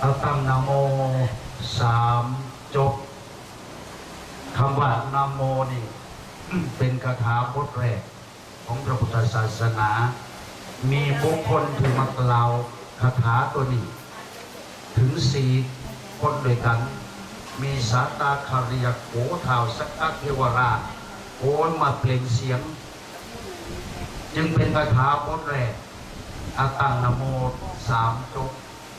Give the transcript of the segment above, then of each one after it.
เอาตั้งนโมสามจบคำว่านโมนี่ เป็นคาถาบทแรก ของพระพุทธศาสนา มีบุคคลที่มากล่าวคาถาตัวนี้ ถึงสี่คนด้วยกัน มีสาตาคาริยโกท้าสักเทวราชโอนมาเปล่งเสียง จึงเป็นคาถาบทแรกอาตังนโมสามจบ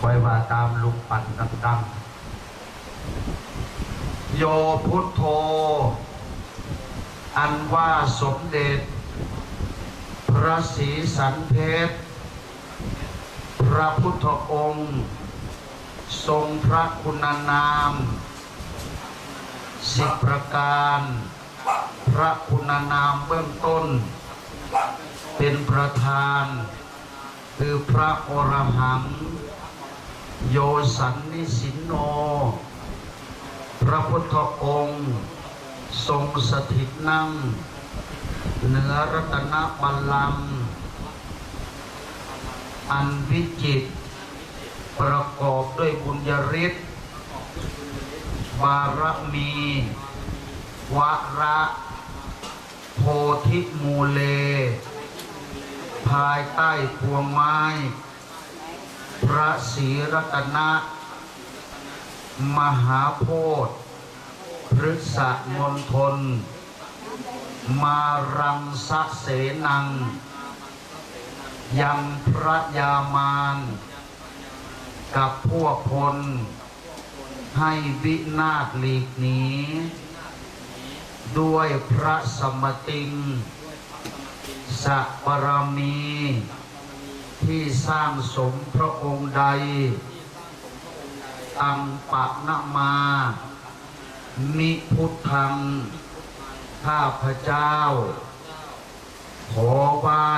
ไว้ว่าตามลุงปั่นดังๆโยพุทโธ อันว่าสมเด็จ พระศรีสันเพชร พระพุทธองค์ ทรงพระคุณนามสิบประการ พระคุณนามเบื้องต้น เป็นประธาน คือพระอรหัง โยสันนิสินโน พระพุทธองค์ ทรงสถิตนั่ง เหนือรัตนบัลลังก์อันวิจิต ประกอบด้วยบุญญาฤทธิ์บารมี วระโพธิมูเล ภายใต้พวงไม้ พระศรีรัตนะ มหาโพธิ์พฤษมณฑลมารังสะเสนัง ยังพระยามานกับพวกพล ให้วินาศหลีกหนีด้วยพระสมติงสัปรมี ที่สร้างสมพระองค์ใดอังปะนะมา มิพุทธัง ข้าพระเจ้า ขอไหว้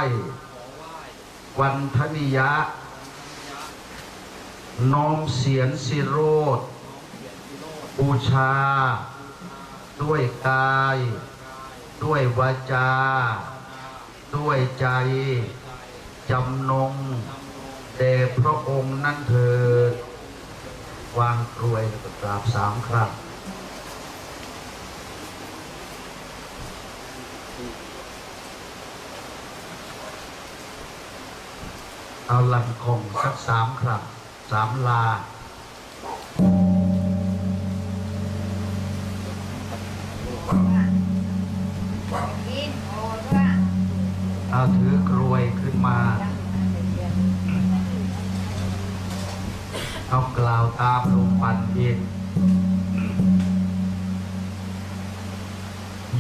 วันธนิยะ น้อมเสียนสิโรธบูชา ด้วยกาย ด้วยวาจา ด้วยใจ จำนงแด่พระองค์นั้นเถิดวางกรวยกราบสามครั้งเอาลันคงสักสามครั้งสามลาเอาถือกรวย มาเอากล่าวตามลงปันอิน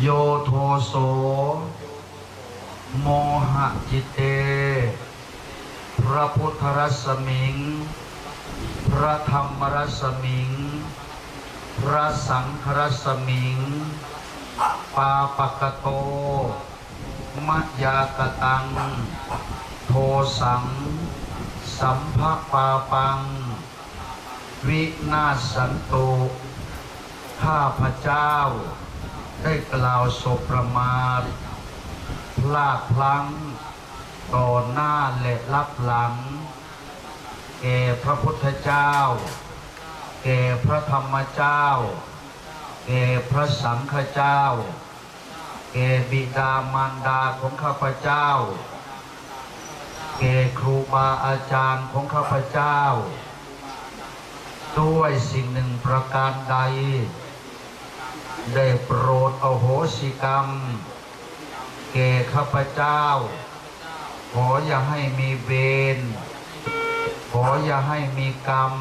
โยโทโส โมหะจิตเต พระพุทธรัศมิง พระธรรมรัศมิง พระสังฆรัศมิง ปาปะกโต มัจยากตัง โทสัง สัมภปาปัง วินาสันตุข้าพระเจ้า ได้กล่าวสบประมาทพลาดพลั้ง ต่อหน้าและรับหลัง แก่พระพุทธเจ้า แก่พระธรรมเจ้า แก่พระสังฆเจ้า แก่บิดามารดาของข้าพเจ้า แก่ครูบาอาจารย์ของข้าพเจ้า ด้วยสิ่งหนึ่งประการใด ได้โปรดอโหสิกรรม แก่ข้าพเจ้า ขออย่าให้มีเวร ขออย่าให้มีกรรม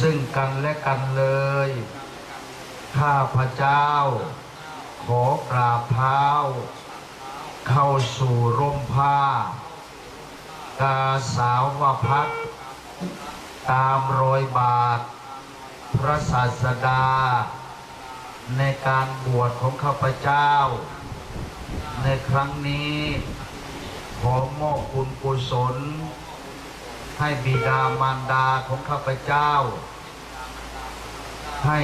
ซึ่งกันและกันเลย ข้าพระเจ้า ขอกราบเท้า เข้าสู่ร่มผ้ากาสาวพัดตามรอยบาท พระศาสดา ในการบวชของข้าพเจ้า ในครั้งนี้ขอมอบบุญกุศล ให้บิดามารดาของข้าพเจ้า ให้